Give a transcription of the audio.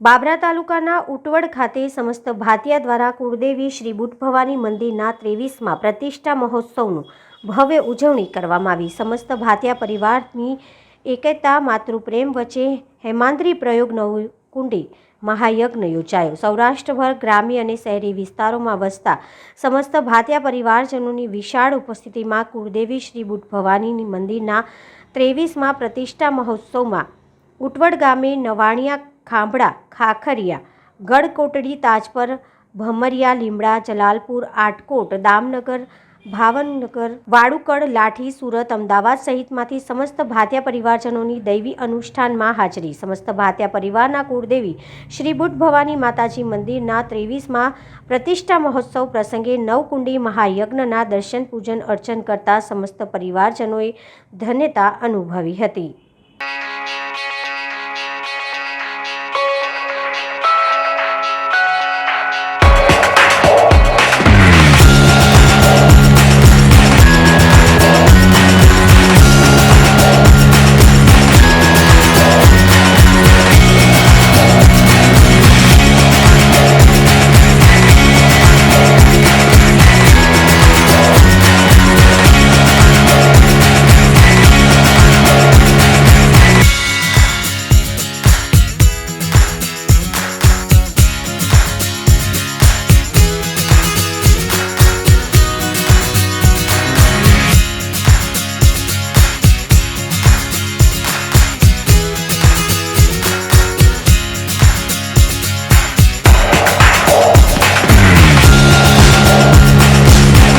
બાબરા તાલુકાના ઉટવડ ખાતે સમસ્ત ભાતિયા દ્વારા કુળદેવી શ્રી બુટ ભવાની મંદિરના ત્રેવીસમાં પ્રતિષ્ઠા મહોત્સવનું ભવ્ય ઉજવણી કરવામાં આવી. સમસ્ત ભાતિયા પરિવારની એકતા, માતૃપ્રેમ વચ્ચે હેમાંદ્રી પ્રયોગ નવકુંડી મહાયજ્ઞ યોજાયો. સૌરાષ્ટ્રભર ગ્રામ્ય અને શહેરી વિસ્તારોમાં વસતા સમસ્ત ભાતિયા પરિવારજનોની વિશાળ ઉપસ્થિતિમાં કુળદેવી શ્રી બુટ ભવાનીની મંદિરના ત્રેવીસમાં પ્રતિષ્ઠા મહોત્સવમાં ઉટવડ ગામે નવાણિયા ખાંભડા ખાખરિયા ગડકોટડી તાજપર, ભમરિયા લીમડા, જલાલપુર, આટકોટ, દામનગર, ભાવનગર, વાડુકડ, લાઠી, સુરત, અમદાવાદ સહિતમાંથી સમસ્ત ભાત્યા પરિવારજનોની દૈવી અનુષ્ઠાનમાં હાજરી. સમસ્ત ભાત્યા પરિવારના કુળદેવી શ્રી બુટ ભવાની માતાજી મંદિરના ત્રેવીસમાં પ્રતિષ્ઠા મહોત્સવ પ્રસંગે નવકુંડી મહાયજ્ઞના દર્શન પૂજન અર્ચન કરતા સમસ્ત પરિવારજનોએ ધન્યતા અનુભવી હતી.